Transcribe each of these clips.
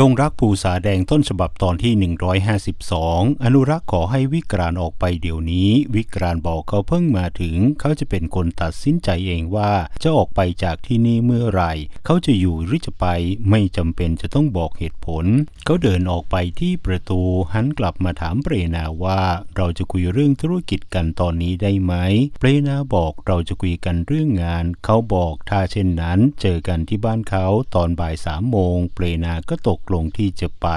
ดงรักภูษาแดงต้นฉบับตอนที่ 152 อนุรักษ์ขอให้วิกรานออกไปเดี๋ยวนี้ วิกรานบอกเขาเพิ่งมาถึง เขาจะเป็นคนตัดสินใจเองว่าจะออกไปจากที่นี่เมื่อไหร่ เขาจะอยู่หรือจะไปไม่จำเป็นจะต้องบอกเหตุผล เขาเดินออกไปที่ประตูหันกลับมาถามเปรนาว่า เราจะคุยเรื่องธุรกิจกันตอนนี้ได้ไหมเปรนาบอกเราจะคุยกันเรื่องงาน เขาบอกถ้าเช่นนั้น เจอกันที่บ้านเขาตอนบ่ายสามโมงเปรนาก็ตกลงที่จะไป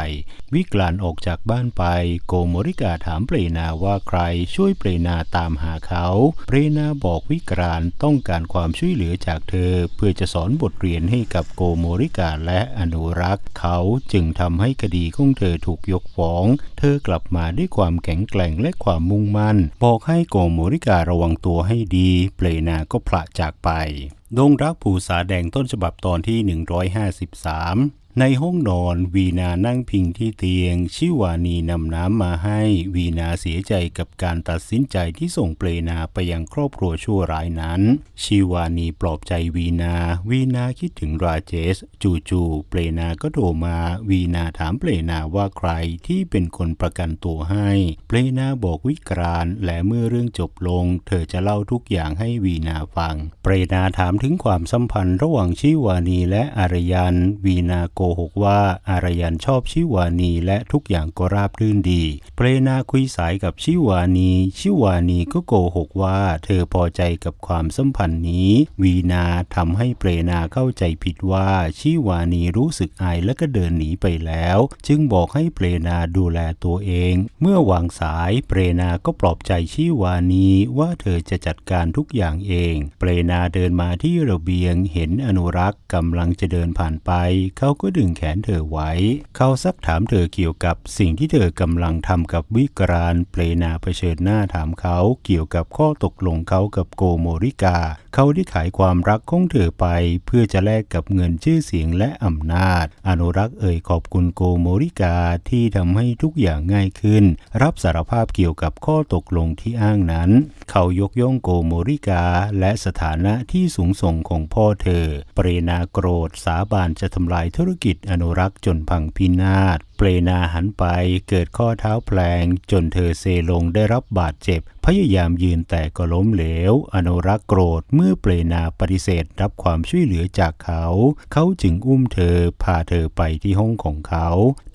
วิกลานออกจากบ้านไป โกโมริกาถามเปรนาว่าใครช่วยเปรนาตามหาเขา เปรนาบอกวิกลานต้องการความช่วยเหลือจากเธอ เพื่อจะสอนบทเรียนให้กับโกโมริกาและอนุรักษ์ เขาจึงทำให้คดีของเธอถูกยกฟ้อง เธอกลับมาด้วยความแข็งแกร่งและความมุ่งมั่น บอกให้โกโมริการะวังตัวให้ดี เปรนาก็พละจากไปดงรักภูษาแดงต้นฉบับตอนที่ 153 ในห้องนอนวีนานั่งพิงที่เตียง ชิวานีนำน้ำมาให้วีนาเสียใจกับการตัดสินใจที่ส่งเปลนาไปยังครอบครัวชั่วร้ายนั้น ชิวานีปลอบใจวีนา วีนาคิดถึงราเจส จู่ๆเปลนาก็โทรมาวีนาถามเปลนาว่าใครที่เป็นคนประกันตัวให้ เปลนาบอกวิกรานและเมื่อเรื่องจบลง เธอจะเล่าทุกอย่างให้วีนาฟัง เปรนาถามถึงความสัมพันธ์ระหว่างชิวานีและอารยัน วีนาโกหกว่าอารยันชอบชิวานีและทุกอย่างก็ราบรื่นดี เปรนาคุยสายกับชิวานี ชิวานีก็โกหกว่า เธอพอใจกับความสัมพันธ์นี้ วีนาทำให้เปรนาเข้าใจผิดว่า ชิวานีรู้สึกอายและก็เดินหนีไปแล้ว จึงบอกให้เปรนาดูแลตัวเอง เมื่อวางสายเปรนาก็ปลอบใจชิวานีว่าเธอจะจัดการทุกอย่างเอง เปรนาเดินมาที่ระเบียงเห็นอนุรักษ์กำลังจะเดินผ่านไป เขาก็ดึงแขนเธอไว้ เขาซักถามเธอเกี่ยวกับสิ่งที่เธอกำลังทำกับวิกรานเปรนาเผชิญหน้าถามเขาเกี่ยวกับข้อตกลงเขากับโกโมริกา เขาได้ขายความรักของเธอไป เพื่อจะแลกกับเงินชื่อเสียงและอำนาจ อนุรักษ์เอ่ยขอบคุณโกโมริกาที่ทำให้ทุกอย่างง่ายขึ้น รับสารภาพเกี่ยวกับข้อตกลงที่อ้างนั้น เขายกย่องโกโมริกาและสถานะที่สูงส่งของพ่อเธอ เปรนาโกรธสาบานจะทำลายธุรกิจอนุรักษ์จนพังพินาศ เปรนาหันไปเกิดข้อเท้าแพลงจนเธอเซลงได้รับบาดเจ็บ พยายามยืนแต่ก็ล้มเหลว อนุรักษ์โกรธเมื่อเปรนาปฏิเสธรับความช่วยเหลือจากเขา เขาจึงอุ้มเธอพาเธอไปที่ห้องของเขา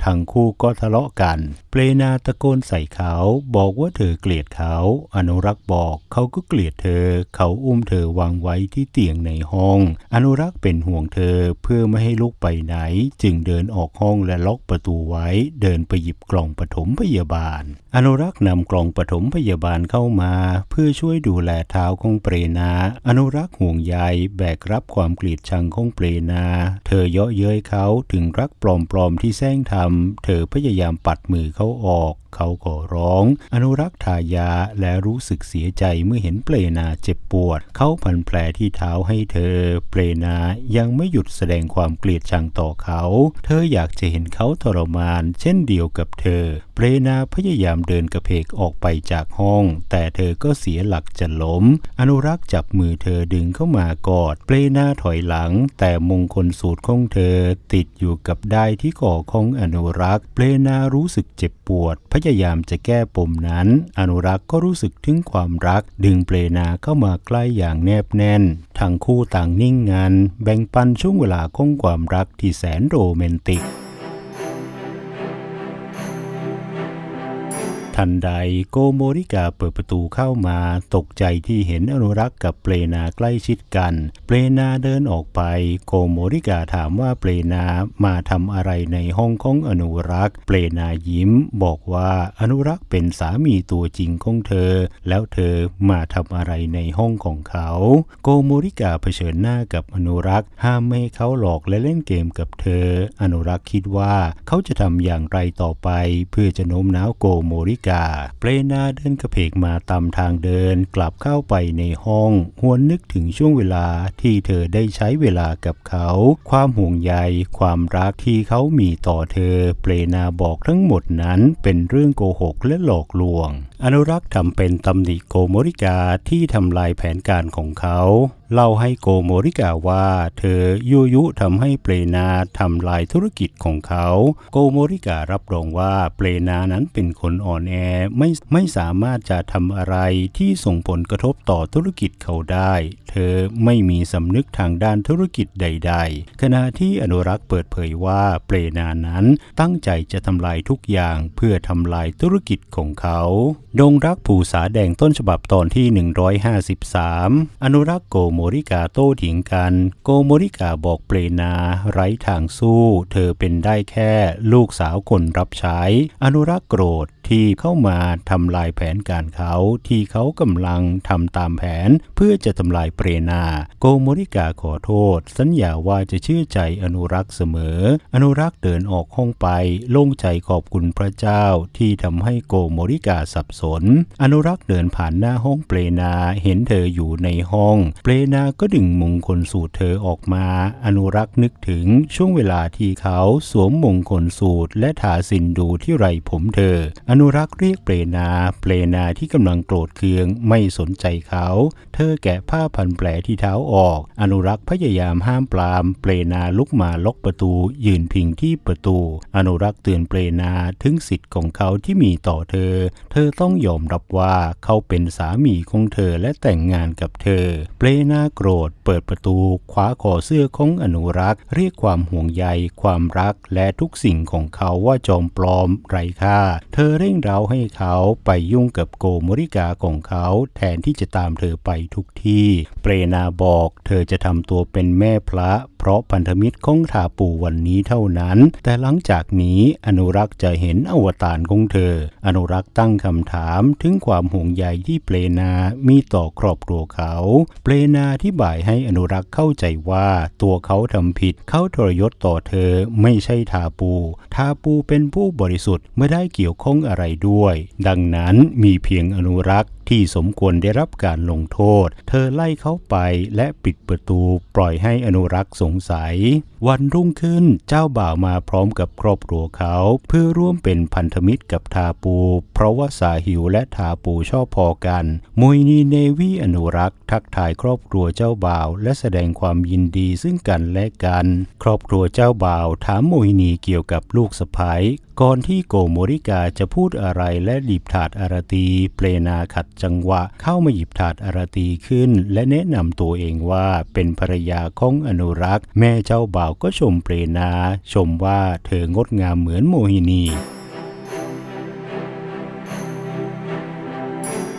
ทั้งคู่ก็ทะเลาะกัน เปรนาตะโกนใส่เขา บอกว่าเธอเกลียดเขา อนุรักษ์บอกเขาก็เกลียดเธอ เขาอุ้มเธอวางไว้ที่เตียงในห้อง อนุรักษ์เป็นห่วงเธอเพื่อไม่ให้ลุกไปไหน จึงเดินออกห้องและล็อกประตูไว้ เดินไปหยิบกล่องปฐมพยาบาล อนุรักษ์นำกล่องปฐมพยาบาลเข้ามา เพื่อช่วยดูแลเท้าของเปรนา อนุรักษ์ห่วงใยแบกรับความเกลียดชังของเปรนา เธอเยาะเย้ยเขาถึงรักปลอมๆที่แซงทำเธอพยายามปัดมือเขาออก เขาขอร้อง อนุรักษ์ทายาและรู้สึกเสียใจเมื่อเห็นเปรนาเจ็บปวด เขาพันแผลที่เท้าให้เธอ เปรนายังไม่หยุดแสดงความเกลียดชังต่อเขา เธออยากจะเห็นเขาทรมาน เช่นเดียวกับเธอ เปรนาพยายามเดินกระเพกออกไปจากห้อง แต่เธอก็เสียหลักจะล้ม อนุรักษ์จับมือเธอดึงเข้ามากอด เปรนาถอยหลัง แต่มงคลสูตรของเธอติดอยู่กับได้ที่ก่อของอนุรักษ์ เปรนารู้สึกเจ็บปวดพยายามจะแก้ปมนั้น อนุรักษ์ก็รู้สึกถึงความรัก ดึงเปลนาเข้ามาใกล้อย่างแนบแน่น ทั้งคู่ต่างนิ่งงันแบ่งปันช่วงเวลาของความรักที่แสนโรแมนติก ทันใดโกโมริกาเปิดประตูเข้ามาตกใจที่เห็นอนุรักษ์กับเปรนาใกล้ชิดกัน เปรนาเดินออกไป โกโมริกาถามว่าเปรนามาทำอะไรในห้องของอนุรักษ์ เปรนายิ้ม บอกว่าอนุรักษ์เป็นสามีตัวจริงของเธอ แล้วเธอมาทำอะไรในห้องของเขา โกโมริกาเผชิญหน้ากับอนุรักษ์ห้ามไม่ให้เขาหลอกและเล่นเกมกับเธอ อนุรักษ์คิดว่าเขาจะทำอย่างไรต่อไป เพื่อจะโน้มน้าวโกโมริกา เปรนาเดินกระเพกมาตามทางเดินกลับเข้าไปในห้อง หวนนึกถึงช่วงเวลาที่เธอได้ใช้เวลากับเขา ความห่วงใย ความรักที่เขามีต่อเธอ เปรนาบอกทั้งหมดนั้นเป็นเรื่องโกหกและหลอกลวง อนุรักษ์ทำเป็นตำหนิโกโมริกาที่ทำลายแผนการของเขา เล่าให้โกโมริกาว่า เธอยุยุทำให้เปรนาทำลายธุรกิจของเขา โกโมริการับรองว่าเปรนานั้นเป็นคนอ่อนแอไม่ไม่สามารถจะทำอะไรที่ส่งผลกระทบต่อธุรกิจเขาได้ เธอไม่มีสำนึกทางด้านธุรกิจใด ๆ ขณะที่อนุรักษ์เปิดเผยว่าเปรนานั้นตั้งใจจะทำลายทุกอย่างเพื่อทำลายธุรกิจของเขา ดงรักผูสาแดงต้นฉบับตอนที่ 153 อนุรักษ์โกโมริกาโต้เถียงกัน โกโมริกาบอกเปรนาไร้ทางสู้ เธอเป็นได้แค่ลูกสาวคนรับใช้ อนุรักษ์โกรธที่เข้ามาทำลายแผนการเขาที่เขากำลังทำตามแผน เพื่อจะทำลายเปรนา โกโมริกาขอโทษ สัญญาว่าจะเชื่อใจอนุรักษ์เสมอ อนุรักษ์เดินออกห้องไป โล่งใจขอบคุณพระเจ้าที่ทำให้โกโมริกาสับสน อนุรักษ์เดินผ่านหน้าห้องเปรนาเห็นเธออยู่ในห้อง เปรนาก็ดึงมงคลสูตรเธอออกมา อนุรักษ์นึกถึงช่วงเวลาที่เขาสวมมงคลสูตร และทาสินดูที่ไรผมเธอ อนุรักษ์เรียกเปรนาเปรนาที่กำลังโกรธเคืองไม่สนใจเขา เธอแกะผ้าพันแผลที่เท้าออก อนุรักษ์พยายามห้ามปราม เปรนาลุกมาล็อกประตู ยืนพิงที่ประตู อนุรักษ์เตือนเปรนาถึงสิทธิ์ของเขาที่มีต่อเธอ เธอต้องยอมรับว่าเขาเป็นสามีของเธอและแต่งงานกับเธอ เปรนาโกรธ เปิดประตูคว้าคอเสื้อของอนุรักษ์ เรียกความห่วงใย ความรักและทุกสิ่งของเขาว่าจอมปลอมไร้ค่า เธอเร่งเร้าให้เขาไปยุ่งกับโกมริกาของเขาแทนที่จะตามเธอไปทุกที่ เปรนาบอกเธอจะทำตัวเป็นแม่พระ เพราะพันธมิตรของทาปูวันนี้เท่านั้น แต่หลังจากนี้อนุรักษ์จะเห็นอวตารของเธอ อนุรักษ์ตั้งคำถามถึงความห่วงใยที่เปรนามีต่อครอบครัวเขา เปรนาอธิบายให้อนุรักษ์เข้าใจว่าตัวเขาทำผิด เขาทรยศต่อเธอไม่ใช่ทาปู ทาปูเป็นผู้บริสุทธิ์ไม่ได้เกี่ยวข้องอะไรด้วย ดังนั้นมีเพียงอนุรักษ์ ที่สมควรได้รับการลงโทษ เธอไล่เขาไปและปิดประตูปล่อยให้อนุรักษ์สงสัย วันรุ่งขึ้นเจ้าบ่าวมาพร้อมกับครอบครัวเขา เพื่อร่วมเป็นพันธมิตรกับทาปู เพราะว่าสาหิวและทาปูชอบพอกันมวยนีเนวีอนุรักษ์ ทักทายครอบครัวเจ้าบ่าว และแสดงความยินดีซึ่งกันและกัน ครอบครัวเจ้าบ่าวถามโมยนีเกี่ยวกับลูกสะใภ้ก่อนที่โกโมริกาจะพูดอะไรและหยิบถาดอารตีเปลนาขัดจังหวะเข้ามาหยิบถาดอารตีขึ้น และแนะนำตัวเองว่าเป็นภรรยาของอนุรักษ์ แม่เจ้าบ่าวก็ชมเปลนา ชมว่าเธองดงามเหมือนโมหินี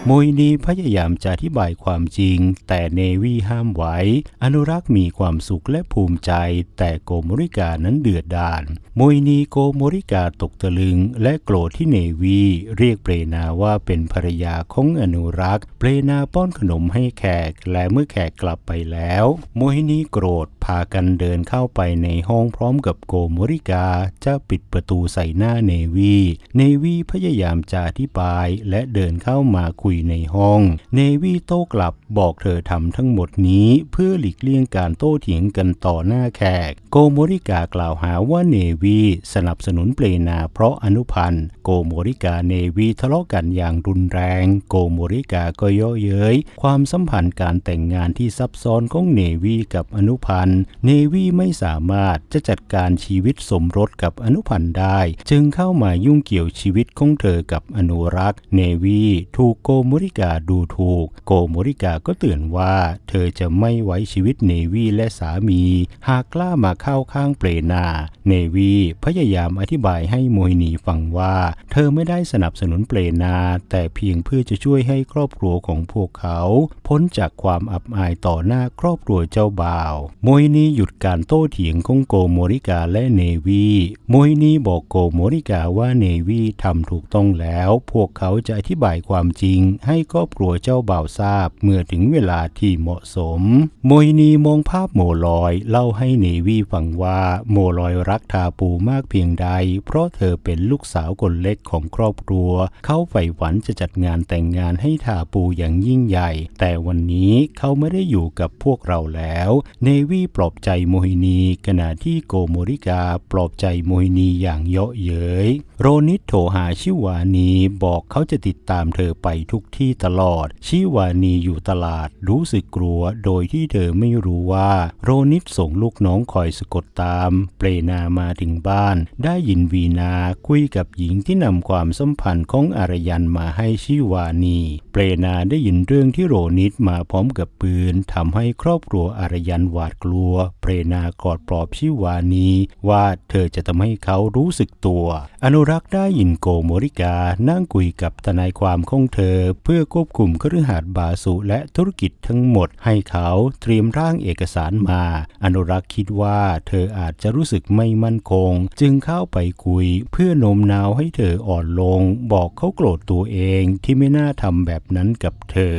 โมยนีพยายามจะอธิบายความจริง แต่เนวีห้ามไว้ อนุรักษ์มีความสุขและภูมิใจ แต่โกโมริกานั้นเดือดดาลโมยนีโกโมริกาตกตะลึง และโกรธที่เนวีเรียกเปรนาว่าเป็นภรรยาของอนุรักษ์ เปรนาป้อนขนมให้แขก และเมื่อแขกกลับไปแล้วโมยนีโกรธพากันเดินเข้าไปในห้องพร้อมกับโกโมริกาจะปิดประตูใส่หน้าเนวีเนวีพยายามจะอธิบายและเดินเข้ามาคุยในห้อง เนวีโต้กลับบอกเธอทำทั้งหมดนี้เพื่อหลีกเลี่ยงการโต้เถียงกันต่อหน้าแขก โกโมริกากล่าวหาว่าเนวีสนับสนุนเปรนาเพราะอนุพันธ์โกโมริกาเนวีทะเลาะกันอย่างรุนแรง โกโมริกาก็เย่อเย้ยความสัมพันธ์การแต่งงานที่ซับซ้อนของเนวีกับอนุพันธ์เนวีไม่สามารถจะจัดการชีวิตสมรสกับอนุพันธ์ได้ จึงเข้ามายุ่งเกี่ยวชีวิตของเธอกับอนุรักษ์ เนวีถูกโกโมริกาดูถูก โกโมริกาก็เตือนว่า เธอจะไม่ไว้ชีวิตเนวีและสามี หากกล้ามาเข้าข้างเปรนา เนวีพยายามอธิบายให้โมยนีฟังว่า เธอไม่ได้สนับสนุนเปรนา แต่เพียงเพื่อจะช่วยให้ครอบครัวของพวกเขา พ้นจากความอับอายต่อหน้าครอบครัวเจ้าบ่าวโมยนีหยุดการโต้เถียงของโกโมริกาและเนวีโมยนีบอกโกโมริกาว่าเนวีทำถูกต้องแล้ว พวกเขาจะอธิบายความจริงให้ครอบครัวเจ้าบ่าวทราบเมื่อถึงเวลาที่เหมาะสม โมยนีมองภาพโมลอยเล่าให้เนวีฟังว่าโมลอยรักทาปูมากเพียงใด เพราะเธอเป็นลูกสาวคนเล็กของครอบครัว เขาใฝ่ฝันจะจัดงานแต่งงานให้ทาปูอย่างยิ่งใหญ่ แต่วันนี้เขาไม่ได้อยู่กับพวกเราแล้ว เนวีปลอบใจโมฮินีขณะที่โกโมริกาปลอบใจโมฮินีอย่างเยาะเย้ย โรนิตโทรหาชิวานีบอกเขาจะติดตามเธอไปทุกที่ตลอด ชิวานีอยู่ตลาดรู้สึกกลัวโดยที่เธอไม่รู้ว่า โรนิตส่งลูกน้องคอยสะกดตาม เปรนามาถึงบ้าน ได้ยินวีนาคุยกับหญิงที่นำความสัมพันธ์ของอารยันมาให้ชิวานี เปรนาได้ยินเรื่องที่โรนิตมาพร้อมกับปืนทำให้ครอบครัวอารยันหวาดกลัว เปรนากอดปลอบชิวานี ว่าเธอจะทำให้เขารู้สึกตัว อนุรักษ์ได้ยินโกโมริกานั่งคุยกับทนายความของเธอเพื่อควบคุมคฤหาสน์บาสุและธุรกิจทั้งหมดให้เขาเตรียมร่างเอกสารมา อนุรักษ์คิดว่าเธออาจจะรู้สึกไม่มั่นคง จึงเข้าไปคุยเพื่อโน้มน้าวให้เธออ่อนลง บอกเขาโกรธตัวเองที่ไม่น่าทำแบบนั้นกับเธอ